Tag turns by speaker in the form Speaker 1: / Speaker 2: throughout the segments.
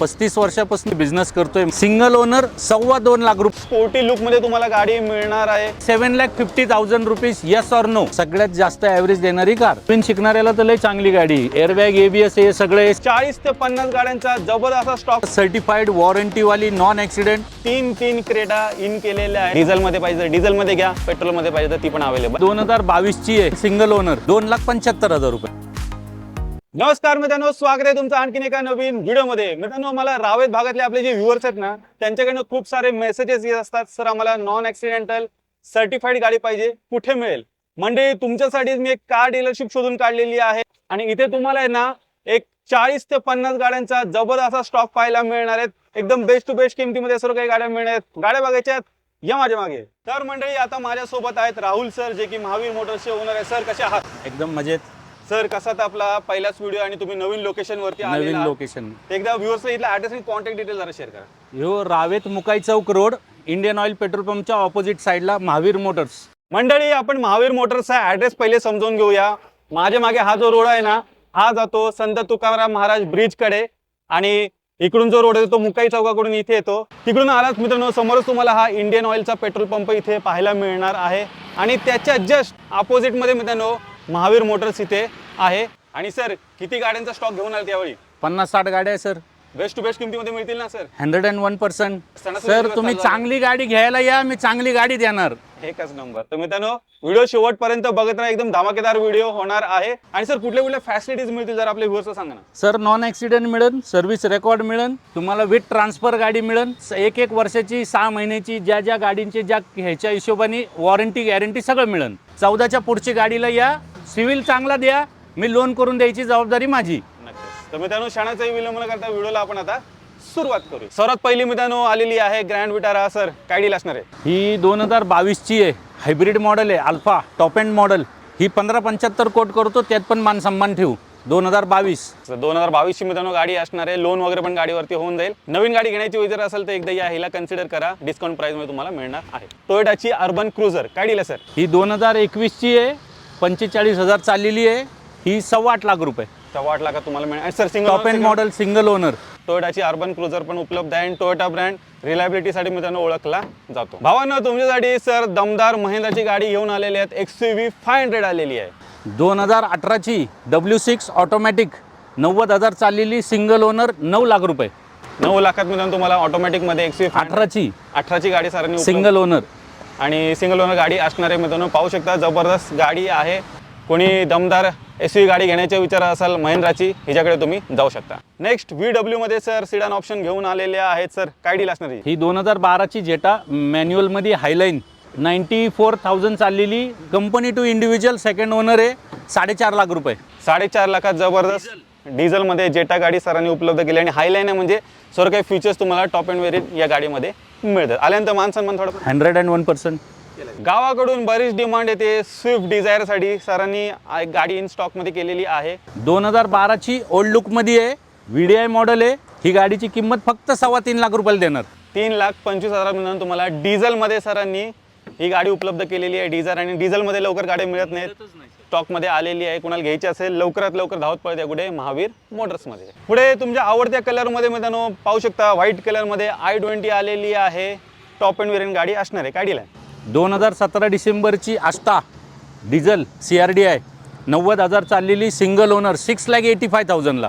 Speaker 1: पस्तीस वर्षापासून बिझनेस करतोय. सिंगल ओनर सव्वा दोन लाख रुपये
Speaker 2: स्पोर्टी लुकमध्ये तुम्हाला गाडी मिळणार आहे.
Speaker 1: Seven lakh fifty thousand rupees yes or no सगळ्यात जास्त ॲव्हरेज देणारी कार पण शिकणाऱ्याला तर लय चांगली गाडी. एअरबॅग एबीएस हे सगळे
Speaker 2: चाळीस ते पन्नास गाड्यांचा जबरदस्त स्टॉक
Speaker 1: सर्टिफाईड वॉरंटी वाली नॉन ऍक्सिडेंट
Speaker 2: तीन तीन क्रेटा इन केलेल्या आहे डिझेल मध्ये पाहिजे डिझेल मध्ये घ्या. पेट्रोलमध्ये पाहिजे तर ती पण अवेलेबल
Speaker 1: दोन हजार बावीस ची आहे सिंगल ओनर दोन लाख पंच्याहत्तर हजार रुपये.
Speaker 2: नमस्कार मित्रांनो स्वागत आहे तुमचं आणखीन एका नवीन व्हिडिओमध्ये. मित्रांनो मला रावेत भागातले आपले जे व्ह्युअर्स आहेत ना त्यांच्याकडनं खूप सारे मेसेजेस येत असतात. सर आम्हाला नॉन ऍक्सिडेंटल सर्टिफाईड गाडी पाहिजे कुठे मिळेल? म्हणजे तुमच्यासाठी मी एक कार डीलरशिप शोधून काढलेली आहे. आणि इथे तुम्हाला आहे ना एक चाळीस ते पन्नास गाड्यांचा जबरदस्त स्टॉक पाहायला मिळणार आहेत. एकदम बेस्ट टू बेस्ट किमतीमध्ये सर्व काही गाड्या मिळणार आहेत. गाड्या बघायच्या आहेत या माझ्या मागे. तर मंडळी आता माझ्यासोबत आहेत राहुल सर जे की महावीर मोटर्सचे ओनर आहे सर कसे आहात?
Speaker 1: एकदम मजेत.
Speaker 2: सर कसा तर आपला पहिलाच व्हिडिओ आणि तुम्ही नवीन लोकेशन वरती
Speaker 1: नवीन
Speaker 2: आलेला.
Speaker 1: लोकेशन
Speaker 2: एकदा व्ह्युअर्स इथला ऍड्रेस आणि कॉन्टॅक्ट डिटेल जरा शेअर करा.
Speaker 1: ह्यो रावेत मुकाई चौक रोड इंडियन ऑइल पेट्रोल पंपच्या ऑपोजिट साईडला महावीर मोटर्स
Speaker 2: मंडळी आपण महावीर मोटर्सचा ऍड्रेस पहिले समजून घेऊया. माझ्या मागे हा जो रोड आहे ना हा जातो संत तुकाराम महाराज ब्रिजकडे आणि इकडून जो रोड आहे तो मुकाई चौकाकडून इथे येतो. तिकडून आलाच मित्रांनो समोरच तुम्हाला हा इंडियन ऑइलचा पेट्रोल पंप इथे पाहायला मिळणार आहे. आणि त्याच्या जस्ट ऑपोजिटमध्ये मित्रांनो महावीर मोटर्स इथे आहे. आणि सर किती गाड्यांचा स्टॉक घेऊन आले त्यावेळी
Speaker 1: पन्नास साठ गाड्या आहे सर.
Speaker 2: बेस्ट टू बेस्ट किमतीमध्ये मिळतील ना sir?
Speaker 1: Hundred and one percent sir तुम्ही. चांगली गाडी घ्यायला या मी चांगली गाडी देणार.
Speaker 2: एकच नंबर. तर मित्रांनो व्हिडिओ शेवटपर्यंत बघत राहा एकदम धमाकेदार व्हिडिओ होणार आहे. आणि सर कुठल्या कुठल्या फॅसिलिटीज मिळतील जर आपल्या व्ह्युअर्स सांगा ना.
Speaker 1: सर नॉन ॲक्सिडेंट मिळेल सर्व्हिस रेकॉर्ड मिळेल तुम्हाला विथ ट्रान्सफर गाडी मिळेल. एक एक वर्षाची सहा महिन्याची ज्या ज्या गाडींची ज्या ह्याच्या हिशोबाने वॉरंटी गॅरंटी सगळं मिळेल. चौदाच्या पुढची गाडीला या सिव्हिल चांगला द्या मी लोन करून द्यायची जबाबदारी माझी.
Speaker 2: नक्कीच. तर मित्रांनो क्षणाचाही विलंब न करता व्हिडिओला आपण आता सुरुवात करू सर्वात पहिली मित्रांनो आलेली आहे ग्रँड विटारा सर काय डील असणार आहे?
Speaker 1: ही दोन हजार बावीसची आहे. हायब्रिड मॉडेल आहे अल्फा टॉप एंड मॉडेल ही पंधरा पंच्याहत्तर कोट करतो त्यात पण मान सन्मान ठेवू. दोन हजार बावीस.
Speaker 2: दोन हजार बावीसची मित्रांनो गाडी असणार आहे. लोन वगैरे पण गाडीवरती होऊन जाईल. नवीन गाडी घेण्याची विचार असेल तर एकदा या हिला कन्सिडर करा. डिस्काउंट प्राइसमध्ये तुम्हाला मिळणार आहे. टोयोटाची अर्बन क्रुझर काय डील सर
Speaker 1: ही दोन हजार एकवीसची आहे. पंचेचाळीस हजार चाललेली आहे. ही सव्वा आठ लाख रुपये.
Speaker 2: सव्वा आठ लाखात तुम्हाला मिळणार sir single
Speaker 1: top end model single owner
Speaker 2: टोयोटाची urban cruiser पण उपलब्ध आहे आणि टोयोटा ब्रँड रिलायबिलिटीसाठी मित्रांनो ओळखला जातो. भावांनो तुमच्यासाठी सर दमदार महिंद्राची गाडी घेऊन आलेली आहेत. एक्स व्ही फाय हंड्रेड आलेली आहे.
Speaker 1: दोन हजार अठराची डब्ल्यू सिक्स ऑटोमॅटिक नव्वद हजार चाललेली सिंगल ओनर नऊ लाख रुपये.
Speaker 2: नऊ लाखात मित्रांनो तुम्हाला ऑटोमॅटिकमध्ये एक्स व्ही
Speaker 1: अठराची.
Speaker 2: अठराची गाडी सरांनी
Speaker 1: सिंगल ओनर
Speaker 2: आणि सिंगल ओनर गाडी असणार मित्रांनो पाहू शकता जबरदस्त गाडी आहे. कोणी दमदार एस व्ही गाडी घेण्याचा विचार असाल महिंद्राची हिच्याकडे तुम्ही जाऊ शकता. नेक्स्ट व्ही डब्ल्यू मध्ये सर सिडान ऑप्शन घेऊन आलेले आहेत सर काय डील असणार आहे?
Speaker 1: ही दोन हजार बाराची जेटा मॅन्युअलमध्ये हायलाईन नाईन्टी फोर थाउजंड चाललेली. Company to individual second owner आहे. साडेचार लाख रुपये.
Speaker 2: साडेचार लाखात जबरदस्त डिझेलमध्ये जेटा गाडी सरांनी उपलब्ध केली. आणि हायलाईन आहे म्हणजे सर्व काही फीचर्स तुम्हाला टॉप अँड वेरियंट या गाडीमध्ये मिळतात. आल्यानंतर मान सन्मान थोडं
Speaker 1: हंड्रेड अँड वन पर्सेंट.
Speaker 2: गावाकडून बरीच डिमांड येते स्विफ्ट डिझायरसाठी सरांनी आ- एक गाडी इन स्टॉकमध्ये केलेली आहे.
Speaker 1: दोन हजार बाराची ओल्ड लुकमध्ये आहे. व्ही डी आय मॉडेल आहे. ही गाडीची किंमत फक्त सव्वा तीन लाख रुपयाला देणार.
Speaker 2: तीन लाख पंचवीस हजारापर्यंत तुम्हाला डिझेलमध्ये सरांनी ही गाडी उपलब्ध केलेली आहे. डिझेल आणि डिझेलमध्ये लवकर गाडी मिळत नाहीत. स्टॉकमध्ये आलेली आहे. कोणाला घ्यायची असेल लवकरात लवकर धावत पडते कुठे महावीर मोटर्समध्ये. पुढे तुमच्या आवडत्या कलरमध्ये मित्रांनो पाहू शकता व्हाईट कलरमध्ये आय ट्वेंटी आलेली आहे. टॉप अँड वेरियंट गाडी असणार आहे. काय आहे?
Speaker 1: दोन हजार सतरा डिसेंबरची आस्था diesel C R D I. नव्वद हजार चाललेली single owner six lakh eighty five थाउजंडला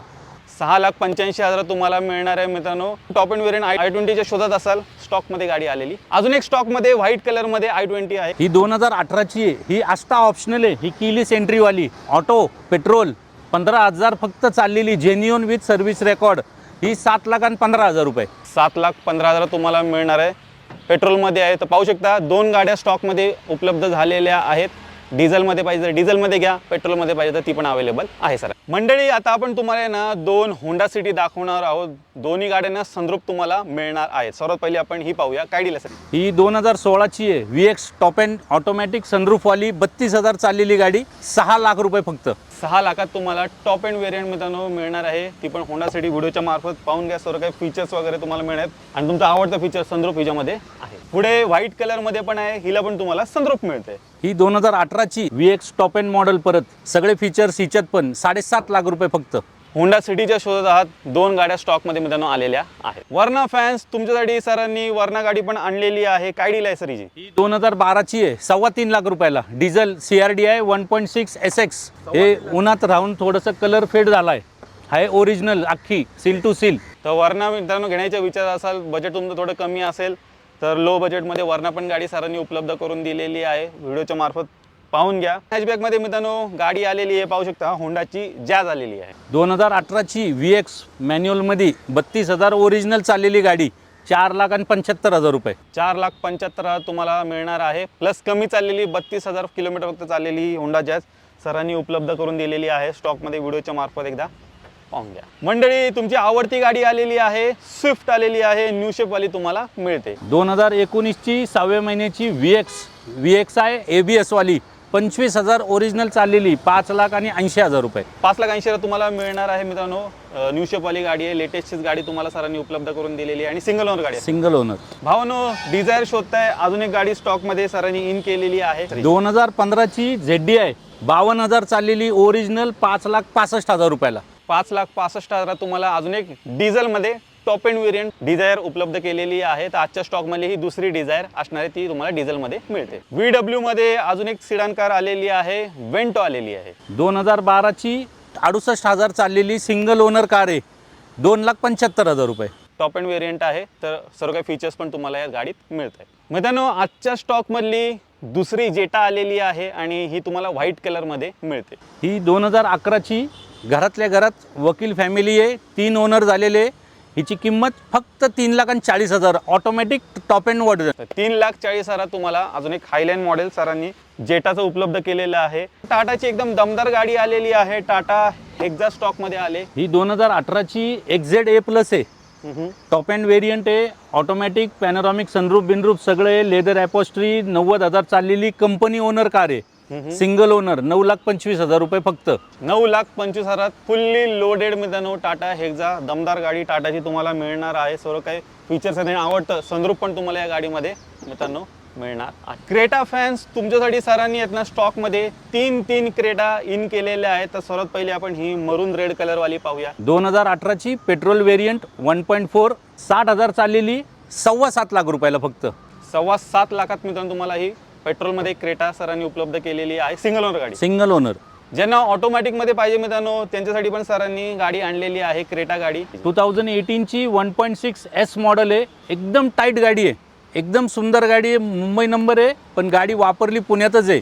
Speaker 2: सहा लाख पंच्याऐंशी हजार तुम्हाला मिळणार आहे मित्रांनो. टॉप अँड वेरियंट आय ट्वेंटीच्या शोधात असाल स्टॉकमध्ये गाडी आलेली. अजून एक स्टॉकमध्ये व्हाईट कलरमध्ये आय ट्वेंटी आहे.
Speaker 1: ही दोन हजार अठराची आहे. ही आस्टा ऑप्शनल आहे. ही किलीस एंट्रीवाली ऑटो पेट्रोल पंधरा हजार फक्त चाललेली. जेन्युअन विथ सर्व्हिस रेकॉर्ड ही सात लाख आणि पंधरा हजार रुपये.
Speaker 2: सात लाख पंधरा हजार तुम्हाला मिळणार आहे. पेट्रोलमध्ये आहे. तर पाहू शकता दोन गाड्या स्टॉकमध्ये उपलब्ध झालेल्या आहेत. डिझेलमध्ये पाहिजे तर डिझेलमध्ये घ्या पेट्रोलमध्ये पाहिजे तर ती पण अवेलेबल आहे सर. मंडळी आता आपण तुम्हाला ना दोन होंडा सिटी दाखवणार आहोत. दोन्ही गाड्यांना संद्रूप तुम्हाला मिळणार आहे सर्वात पहिले आपण ही पाहूया. काय डील असेल सर?
Speaker 1: ही दोन हजार सोळाची आहे. V X top end automatic सनरूफवाली बत्तीस हजार चाललेली गाडी सहा लाख रुपये फक्त.
Speaker 2: सहा लाखात तुम्हाला टॉप एंड व्हेरियंट मित्रांनो मिळणार आहे. ती पण होंडा सिटी व्हिडिओच्या मार्फत पाहून घ्या. सर्व काही फीचर्स वगैरे तुम्हाला मिळणार आणि तुमचा आवडता फीचर संद्रूप हिच्यामध्ये आहे. पुढे व्हाईट कलरमध्ये पण आहे. हिला पण तुम्हाला संद्रूप मिळते.
Speaker 1: ही दोन हजार अठराची V X top end model परत. सगळे फीचर्स हिच्यात पण साडेसात लाख रुपये फक्त.
Speaker 2: होंडा सिटीच्या शोधात आहात. दोन गाड्या स्टॉकमध्ये मित्रांनो आलेल्या आहेत. वर्णा फॅन्स तुमच्यासाठी सरांनी वर्णा गाडी पण आणलेली आहे. काय डील आहे सर
Speaker 1: ही दोन हजार बाराची आहे. सव्वा तीन लाख रुपयाला. डिझेल सी आर डी आहे one point six S X हे उन्हात राहून थोडंसं कलर फेड झाला आहे आहे ओरिजिनल अख्खी सील टू सील
Speaker 2: तर वर्णा मित्रांनो घेण्याचा विचार असाल बजेट तुमचं थोडं कमी असेल तर लो बजेटमध्ये वर्णा पण गाडी सरांनी उपलब्ध करून दिलेली आहे. व्हिडिओच्या मार्फत पाहून घ्या. हॅचबॅकमध्ये मित्रांनो गाडी आलेली आहे पाहू शकता होंडाची जॅज आलेली आहे.
Speaker 1: दोन हजार अठराची व्ही एक्स मॅन्युअलमध्ये बत्तीस हजार ओरिजिनल चाललेली गाडी चार लाख आणि पंच्याहत्तर हजार रुपये.
Speaker 2: चार लाख पंच्याहत्तर हजार तुम्हाला मिळणार आहे प्लस कमी चाललेली बत्तीस हजार किलोमीटर फक्त चाललेली होंडा जॅज सरांनी उपलब्ध करून दिलेली आहे स्टॉकमध्ये व्हिडिओच्या मार्फत एकदा पाहून घ्या. मंडळी तुमची आवडती गाडी आलेली आहे स्विफ्ट आलेली आहे न्यू शेपवाली तुम्हाला मिळते.
Speaker 1: दोन हजार एकोणीसची सहाव्या महिन्याची व्ही एक्स व्ही एक्स आहे ए बी एसवाली पंचवीस हजार ओरिजिनल चाललेली पाच लाख आणि ऐंशी हजार रुपये.
Speaker 2: पाच लाख ऐंशीला तुम्हाला मिळणार आहे मित्रांनो. न्यू शेपवाली गाडी आहे लेटेस्टचीच गाडी तुम्हाला सरांनी उपलब्ध करून दिलेली आहे आणि सिंगल ओनर गाडी आहे.
Speaker 1: सिंगल ओनर
Speaker 2: भावनो डिझायर शोधताय अजून एक गाडी स्टॉकमध्ये सरांनी इन केलेली आहे.
Speaker 1: दोन हजार पंधराची झेड डी आहे बावन्न हजार चाललेली ओरिजिनल पाच लाख पासष्ट हजार रुपयाला.
Speaker 2: पाच लाख पासष्ट हजारात तुम्हाला अजून एक डिझेलमध्ये टॉप एंड व्हेरियंट डिझायर उपलब्ध केलेली आहे. तर आजच्या स्टॉकमध्ये ही दुसरी डिझायर असणार आहे ती तुम्हाला डिझेलमध्ये मिळते. व्ही डब्ल्यू मध्ये अजून एक सिडान कार आलेली आहे. वेंटो आलेली आहे.
Speaker 1: दोन हजार बाराची अडुसष्ट हजार चाललेली सिंगल ओनर कार आहे. दोन लाख पंच्याहत्तर हजार रुपये.
Speaker 2: टॉप एंड व्हेरियंट आहे. तर सर्व काही फीचर्स पण तुम्हाला या गाडीत मिळत आहेत मित्रांनो आजच्या स्टॉकमधली दुसरी जेटा आलेली आहे आणि ही तुम्हाला व्हाईट कलरमध्ये मिळते.
Speaker 1: ही दोन हजार अकराची घरातल्या घरात वकील फॅमिली आहे. तीन ओनर झालेले हिची किंमत फक्त तीन लाख आणि चाळीस हजार. ऑटोमॅटिक टॉप अँड वर्ड
Speaker 2: तर तीन लाख चाळीस हजारात तुम्हाला अजून एक हायलाईन मॉडेल सरांनी जेटाचं उपलब्ध केलेलं आहे. टाटाची एकदम दमदार गाडी आलेली आहे. टाटा हेक्झा स्टॉकमध्ये आले.
Speaker 1: ही दोन हजार अठराची एक्झेड ए प्लस आहे. टॉप अँड व्हेरियंट आहे. ऑटोमॅटिक पॅनोरॉमिक सनरूफ बिनरूफ सगळं लेदर ॲपॉस्ट्री नव्वद हजार चाललेली कंपनी ओनर कार आहे. सिंगल ओनर नऊ लाख पंचवीस हजार रुपये फक्त.
Speaker 2: नऊ लाख पंचवीस हजारात फुल्ली लोडेड मित्रांनो टाटा हेक्झा दमदार गाडी टाटाची तुम्हाला मिळणार आहे. सर्व काही फीचर्स आहेत आणि आवडतं सनरूप पण तुम्हाला या गाडीमध्ये मित्रांनो मिळणार आहे. क्रेटा फॅन्स तुमच्यासाठी सरांनी आहेत ना स्टॉकमध्ये तीन तीन क्रेटा इन केलेल्या आहेत. तर सर्वात पहिले आपण ही मरून रेड कलरवाली पाहूया.
Speaker 1: दोन हजार अठराची petrol variant one point four साठ हजार चाललेली सव्वा सात लाख रुपयाला फक्त.
Speaker 2: सव्वा सात लाखात मित्रांनो तुम्हाला ही पेट्रोलमध्ये क्रेटा सरांनी उपलब्ध केलेली आहे. सिंगल ओनर गाडी.
Speaker 1: सिंगल ओनर
Speaker 2: ज्यांना ऑटोमॅटिकमध्ये पाहिजे मित्रांनो त्यांच्यासाठी पण सरांनी गाडी आणलेली आहे क्रेटा गाडी.
Speaker 1: Two thousand एटीनची one point six S model आहे. एकदम टाईट गाडी आहे. एकदम सुंदर गाडी आहे. मुंबई नंबर आहे. पण गाडी वापरली पुण्यातच आहे.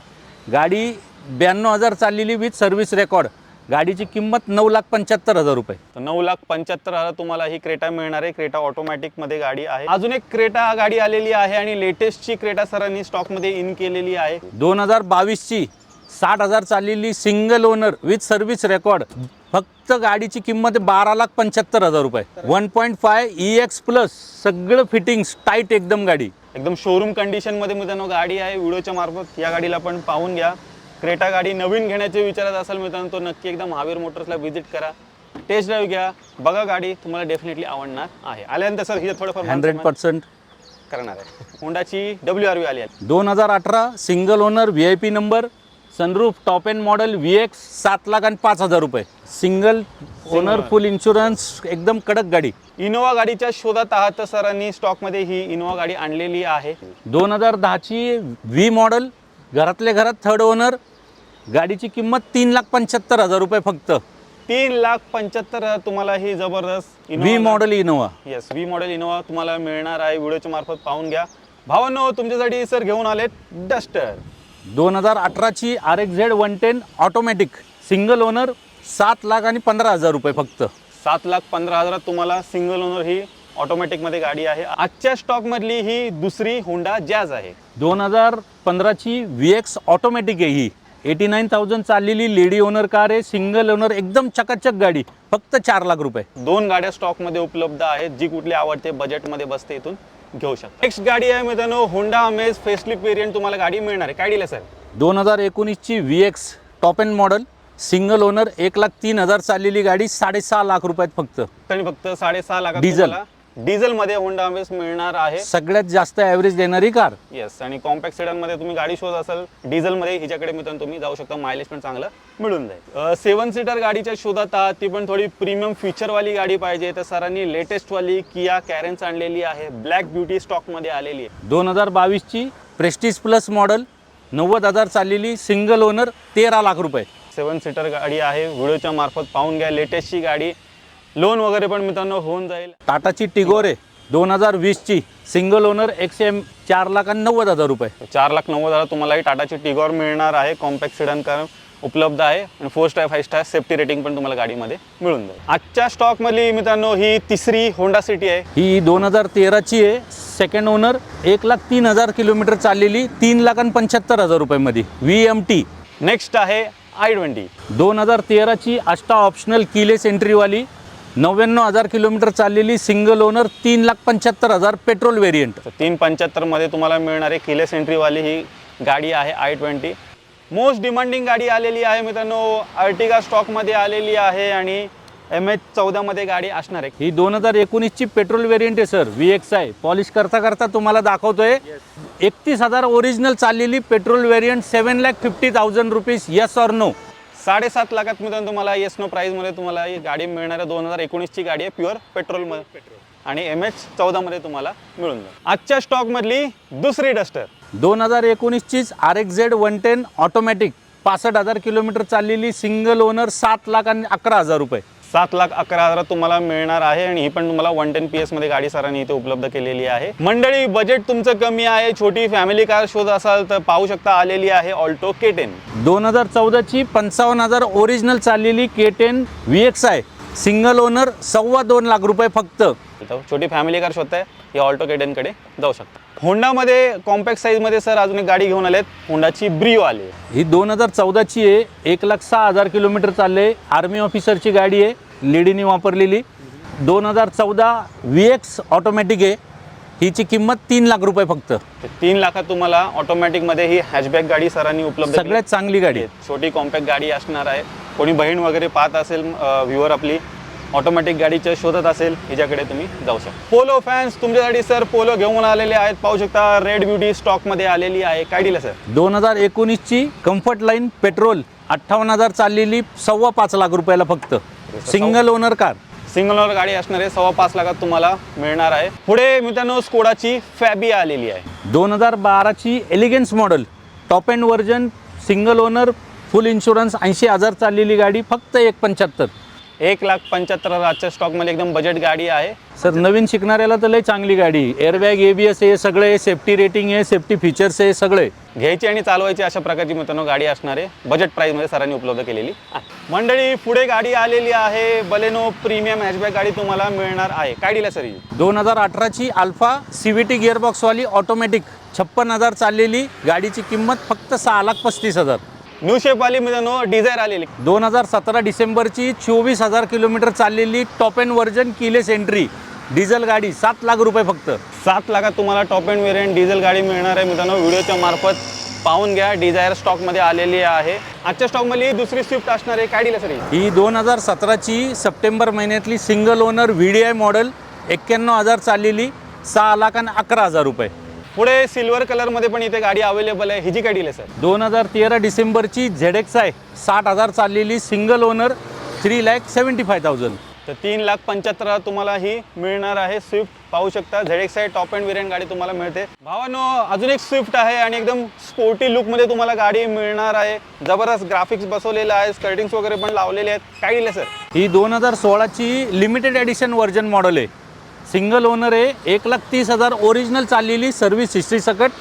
Speaker 1: गाडी ब्याण्णव हजार चाललेली विथ सर्व्हिस रेकॉर्ड गाडीची किंमत नऊ लाख पंच्याहत्तर हजार रुपये.
Speaker 2: तर नऊ लाख पंच्याहत्तर हजार तुम्हाला ही क्रेटा मिळणार आहे. क्रेटा ऑटोमॅटिकमध्ये गाडी आहे. अजून एक क्रेटा गाडी आलेली आहे आणि लेटेस्टची क्रेटा सरांनी स्टॉकमध्ये इन केलेली आहे.
Speaker 1: दोन हजार बावीसची साठ हजार चाललेली single owner with service record फक्त गाडीची किंमत बारा लाख पंच्याहत्तर हजार रुपये. One point five E X plus सगळं फिटिंग्स टाईट एकदम गाडी.
Speaker 2: एकदम शोरूम कंडिशनमध्ये मित्रांनो गाडी आहे. व्हिडिओच्या मार्फत या गाडीला पण पाहून घ्या. क्रेटा गाडी नवीन घेण्याचे विचारात असाल मित्रांनो तो नक्की एकदा महावीर मोटर्सला व्हिजिट करा. टेस्ट ड्राईव्ह घ्या. बघा गाडी. तुम्हाला डेफिनेटली आवडणार आहे. आल्यानंतर सर ही थोडंफार
Speaker 1: हंड्रेड पर्सेंट.
Speaker 2: करणार आहे. होंडाची डब्ल्यू आर व्ही आली आहे.
Speaker 1: दोन हजार अठरा single owner V I P number sunroof top end model V X सात लाख आणि पाच हजार रुपये. सिंगल ओनर फुल इन्शुरन्स एकदम कडक गाडी.
Speaker 2: इनोवा गाडीच्या शोधात आहात सरांनी स्टॉकमध्ये ही इनोवा गाडी आणलेली आहे.
Speaker 1: दोन हजार दहाची व्ही मॉडेल घरातल्या घरात थर्ड ओनर गाडीची किंमत तीन लाख पंच्याहत्तर हजार रुपये फक्त.
Speaker 2: तीन लाख पंच्याहत्तर हजार तुम्हाला ही जबरदस्त
Speaker 1: V model Innova
Speaker 2: yes V model Innova तुम्हाला मिळणार आहे. व्हिडिओच्या मार्फत पाहून घ्या. भावांनो तुमच्यासाठी सर घेऊन आलेत डस्टर
Speaker 1: दोन हजार अठराची R X Z one ten automatic single owner सात लाख आणि पंधरा हजार रुपये फक्त.
Speaker 2: सात लाख पंधरा हजारात तुम्हाला सिंगल ओनर ही ऑटोमॅटिकमध्ये गाडी आहे. आजच्या स्टॉकमधली ही दुसरी होंडा जॅज आहे.
Speaker 1: दोन हजार पंधराची व्ही एक्स ऑटोमॅटिक आहे ही. एटी नाईन थाउजंड चाललेली लेडी ओनर कार आहे सिंगल ओनर एकदम चकाचक गाडी फक्त चार लाख रुपये.
Speaker 2: दोन गाड्या स्टॉकमध्ये उपलब्ध आहेत जी कुठली आवडते बजेटमध्ये बसते इथून घेऊ शकता. नेक्स्ट गाडी आहे मित्रांनो होंडा अमेज फेसलिप वेरियंट तुम्हाला गाडी मिळणार आहे. काय डील सर
Speaker 1: दोन हजार एकोणीसची V X top end model single owner एक लाख तीन हजार चाललेली गाडी साडेसहा लाख रुपयात फक्त.
Speaker 2: आणि फक्त साडेसहा लाखात
Speaker 1: डिझेल.
Speaker 2: तुम्हाला डिझेलमध्ये होंडा अमेज मिळणार आहे.
Speaker 1: सगळ्यात जास्त ॲव्हरेज देणारी कार
Speaker 2: येस आणि कॉम्पॅक्ट सेडनमध्ये तुम्ही गाडी शोध असाल डिझेलमध्ये हिच्याकडे मित्रांनो तुम्ही जाऊ शकता मायलेज पण चांगलं मिळून जाईल. सेवन सीटर गाडीच्या शोधात आहात ती पण थोडी प्रीमियम फीचरवाली गाडी पाहिजे. तर सरांनी लेटेस्टवाली किया कॅरेन्स आणलेली आहे ब्लॅक ब्युटी स्टॉकमध्ये आलेली आहे.
Speaker 1: दोन हजार बावीसची प्रेस्टिज प्लस मॉडल नव्वद हजार चाललेली सिंगल ओनर तेरा लाख रुपये.
Speaker 2: सेवन सीटर गाडी आहे व्हिडिओच्या मार्फत पाहून घ्या लेटेस्टची गाडी. लोन वगैरे पण मित्रांनो होऊन जाईल.
Speaker 1: टाटाची टिगोरे दोन हजार वीसची सिंगल ओनर एकशे एम चार लाख आणि नव्वद हजार रुपये.
Speaker 2: चार लाख नव्वद हजार तुम्हाला ही टाटाची टिगॉर मिळणार आहे. कॉम्पॅक्ट सिडन कार उपलब्ध आहे आणि four star five star safety rating पण तुम्हाला गाडीमध्ये मिळून जाईल. आजच्या स्टॉकमधली मित्रांनो ही तिसरी होंडा सिटी आहे.
Speaker 1: ही दोन हजार तेराची आहे. सेकंड ओनर एक लाख तीन हजार किलोमीटर चाललेली तीन लाख आणि पंच्याहत्तर हजार रुपयामध्ये. व्ही एम टी
Speaker 2: नेक्स्ट आहे आय ट्वेंटी
Speaker 1: दोन हजार तेराची अष्टा ऑप्शनल किलेस एंट्रीवाली नव्याण्णव हजार किलोमीटर चाललेली सिंगल ओनर तीन लाख पंच्याहत्तर हजार पेट्रोल व्हेरियंट
Speaker 2: तर तीन पंच्याहत्तरमध्ये तुम्हाला मिळणारे किले सेंट्रीवाली ही गाडी आहे आय ट्वेंटी मोस्ट डिमांडिंग गाडी आलेली आहे मित्रांनो. अर्टिगा स्टॉकमध्ये आलेली आहे आणि एम एच चौदामध्ये गाडी असणार आहे.
Speaker 1: ही दोन हजार एकोणीसची पेट्रोल व्हेरियंट आहे sir V X I polish करता करता तुम्हाला दाखवतोय. एकतीस हजार ओरिजिनल चाललेली petrol variant seven lakh fifty thousand rupees yes or no
Speaker 2: साडेसात लाखात मित्रांनो तुम्हाला येस नो प्राईजमध्ये तुम्हाला ही गाडी मिळणार आहे दोन हजार एकोणीसची गाडी आहे प्युअर पेट्रोलमध्ये आणि एम एच चौदामध्ये तुम्हाला मिळून जाईल. आजच्या स्टॉकमधली दुसरी डस्टर
Speaker 1: दोन हजार एकोणीसचीच R X Z one ten automatic पासष्ट हजार किलोमीटर चाललेली सिंगल ओनर सात लाख आणि अकरा हजार रुपये.
Speaker 2: सात लाख अकरा हजारात तुम्हाला मिळणार आहे आणि ही पण तुम्हाला वन टेन पी मध्ये गाडी सरांनी इथे उपलब्ध केलेली आहे. मंडळी बजेट तुमचं कमी आहे छोटी फॅमिली कार शोध असाल तर पाहू शकता आलेली आहे ऑल्टो के टेन
Speaker 1: दोन हजार चौदाची पंचावन्न हजार ओरिजिनल चाललेली K ten V X I single owner सव्वा दोन लाख रुपये फक्त.
Speaker 2: छोटी फॅमिली कार शोधताय ही ऑल्टो के कडे जाऊ शकता. होंडामध्ये कॉम्पॅक्ट साईजमध्ये सर अजून एक गाडी घेऊन आलेत होंडाची ब्रिओ आली. आहे
Speaker 1: ही दोन हजार चौदाची आहे एक लाख सहा हजार किलोमीटर चालले आर्मी ऑफिसरची गाडी आहे. लेडीने वापरलेली. दोन हजार चौदा व्ही एक्स ऑटोमॅटिक आहे. हिची किंमत तीन लाख रुपये फक्त.
Speaker 2: तर तीन लाखात तुम्हाला ऑटोमॅटिकमध्ये ही हॅचबॅक गाडी सरांनी उपलब्ध केली.
Speaker 1: सगळ्यात चांगली गाडी.
Speaker 2: आहे. छोटी कॉम्पॅक्ट गाडी असणार आहे. कोणी बहीण वगैरे पाहत असेल व्ह्युअर आपली ऑटोमॅटिक गाडीच्या शोधत असेल हिच्याकडे तुम्ही जाऊ शकता. पोलो फॅन्स तुमच्यासाठी सर पोलो घेऊन आलेले आहेत. पाहू शकता रेड ब्युटी स्टॉकमध्ये आलेली आहे. काय दिलं सर
Speaker 1: दोन हजार एकोणीसची कम्फर्ट लाईन पेट्रोल अठ्ठावन्न हजार चाललेली सव्वा पाच लाख रुपयाला फक्त. Single owner car.
Speaker 2: Single owner गाडी असणार आहे सव्वा पाच लाखात तुम्हाला मिळणार आहे. पुढे मित्रांनो स्कोडाची फॅबी आलेली आहे.
Speaker 1: दोन हजार बाराची elegance model top end version single owner full insurance ऐंशी हजार चाललेली गाडी फक्त एक पंच्याहत्तर.
Speaker 2: एक लाख पंच्याहत्तर हजारच्या स्टॉकमध्ये एकदम बजेट गाडी आहे.
Speaker 1: सर नवीन शिकणाऱ्याला तर लय चांगली गाडी. एअरबॅग ए बी एस आहे सगळे सेफ्टी रेटिंग आहे सेफ्टी फीचर्स आहे सगळे.
Speaker 2: घ्यायची आणि चालवायची अशा प्रकारची मित्रांनो गाडी असणार आहे. बजेट प्राईजमध्ये सरांनी उपलब्ध केलेली. मंडळी पुढे गाडी आलेली आहे. बलेनो प्रीमियम हॅचबॅक गाडी तुम्हाला मिळणार आहे. काय दिलं सर
Speaker 1: दोन हजार अठराची अल्फा सी व्ही टी गिअरबॉक्सवाली ऑटोमॅटिक छप्पन हजार चाललेली. गाडीची किंमत फक्त सहा लाख पस्तीस हजार.
Speaker 2: न्यू शेपवाली मित्रांनो डिझायर आलेली.
Speaker 1: दोन हजार सतरा डिसेंबरची चोवीस हजार किलोमीटर चाललेली top end version keyless entry diesel गाडी सात लाख रुपये फक्त.
Speaker 2: सात लाखात तुम्हाला टॉप अँड वेरियंट डिझेल गाडी मिळणार आहे मित्रांनो. व्हिडिओच्या मार्फत पाहून घ्या. डिझायर स्टॉकमध्ये आलेली आहे. आजच्या स्टॉकमध्ये दुसरी स्विफ्ट असणार आहे. काय दिलं सर ही?
Speaker 1: दोन हजार सतराची सप्टेंबर महिन्यातली single owner V D I model एक्क्याण्णव हजार चाललेली सहा लाख आणि अकरा हजार रुपये.
Speaker 2: पुढे सिल्वर कलरमध्ये पण इथे गाडी अवेलेबल आहे. हिची काय दिली सर?
Speaker 1: दोन हजार तेरा डिसेंबरची झेड एक्स आहे साठ हजार चाललेली single owner three lakh seventy five thousand
Speaker 2: तर तीन लाख पंच्याहत्तर हजार तुम्हाला ही मिळणार आहे. स्विफ्ट पाहू शकता. झेड एक्स आहे टॉप अँड वेरियंट गाडी तुम्हाला मिळते. भावानो अजून एक स्विफ्ट आहे आणि एकदम स्पोर्टी लुकमध्ये तुम्हाला गाडी मिळणार आहे. जबरदस्त ग्राफिक्स बसवलेलं आहे. स्कर्टिंग्स वगैरे पण लावलेले आहेत. काय दिलं सर
Speaker 1: ही दोन हजार सोळाची लिमिटेड एडिशन व्हर्जन मॉडेल आहे. सिंगल ओनर आहे. एक लाख तीस हजार ओरिजिनल चाललेली सर्व्हिस हिस्ट्री सकट.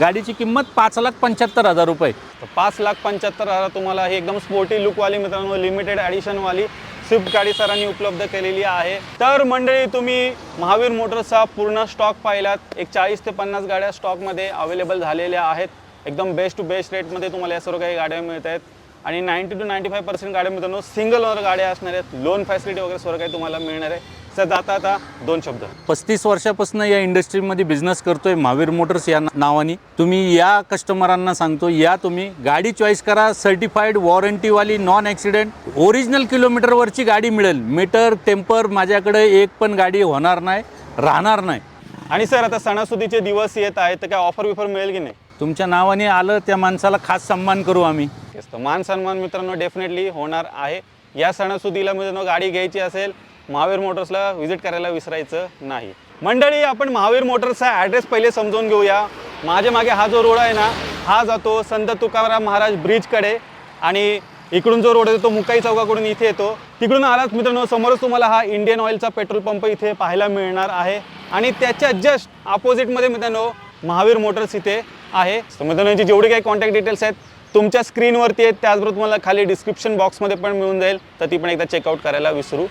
Speaker 1: गाडीची किंमत पाच लाख पंच्याहत्तर हजार रुपये.
Speaker 2: पाच लाख पंच्याहत्तर हजार तुम्हाला ही एकदम स्पोर्टी लुकवाली मित्रांनो लिमिटेड ॲडिशनवाली स्विफ्ट गाडी सरांनी उपलब्ध केलेली आहे. तर मंडळी तुम्ही महावीर मोटर्सचा पूर्ण स्टॉक पाहिलात. एक चाळीस ते पन्नास गाड्या स्टॉकमध्ये अवेलेबल झालेल्या आहेत. एकदम बेस्ट टू बेस्ट रेटमध्ये तुम्हाला या सर्व काही गाड्या मिळत आहेत. आणि ninety two ninety five percent गाड्या मित्रांनो सिंगल ओनर गाड्या असणार आहेत. लोन फॅसिलिटी वगैरे सर्व काही तुम्हाला मिळणार आहे. सर जाता आता दोन शब्द.
Speaker 1: पस्तीस वर्षापासून या इंडस्ट्रीमध्ये बिझनेस करतोय महावीर मोटर्स या नावाने. तुम्ही या कस्टमरांना सांगतो या तुम्ही गाडी चॉईस करा सर्टिफाईड वॉरंटीवाली नॉन ॲक्सिडेंट ओरिजिनल किलोमीटरवरची गाडी मिळेल. मीटर टेम्पर माझ्याकडे एक पण गाडी होणार नाही राहणार नाही.
Speaker 2: आणि सर आता सणासुदीचे दिवस येत आहेत तर काय ऑफर विफर मिळेल की नाही?
Speaker 1: तुमच्या नावाने आलं त्या माणसाला खास सन्मान करू आम्ही.
Speaker 2: मान सन्मान मित्रांनो डेफिनेटली होणार आहे. या सणासुदीला मित्रांनो गाडी घ्यायची असेल महावीर मोटर्सला व्हिजिट करायला विसरायचं नाही. मंडळी आपण महावीर मोटर्सचा ॲड्रेस पहिले समजून घेऊया. माझ्या मागे हा जो रोड आहे ना हा जातो संत तुकाराम महाराज ब्रिजकडे आणि इकडून जो रोड येतो तो मुकाई चौकाकडून इथे येतो. तिकडून आलात मित्रांनो समोरच तुम्हाला हा इंडियन ऑइलचा पेट्रोल पंप इथे पाहायला मिळणार आहे. आणि त्याच्या जस्ट अपोजिटमध्ये मित्रांनो महावीर मोटर्स इथे आहे. तर मित्रांनो यांची जेवढी काही कॉन्टॅक्ट डिटेल्स आहेत तुमच्या स्क्रीनवरती आहेत. त्याचबरोबर तुम्हाला खाली डिस्क्रिप्शन बॉक्समध्ये पण मिळून जाईल. तर ती पण एकदा चेकआउट करायला विसरू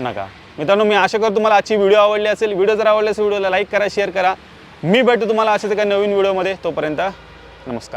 Speaker 2: नका. मित्रांनो मी आशा करतो तुम्हाला आजची व्हिडिओ आवडली असेल व्हिडिओ जर आवडला असेल व्हिडिओला लाईक करा शेअर करा. मी भेटतो तुम्हाला अशाच एका नवीन व्हिडिओमध्ये. तोपर्यंत नमस्कार.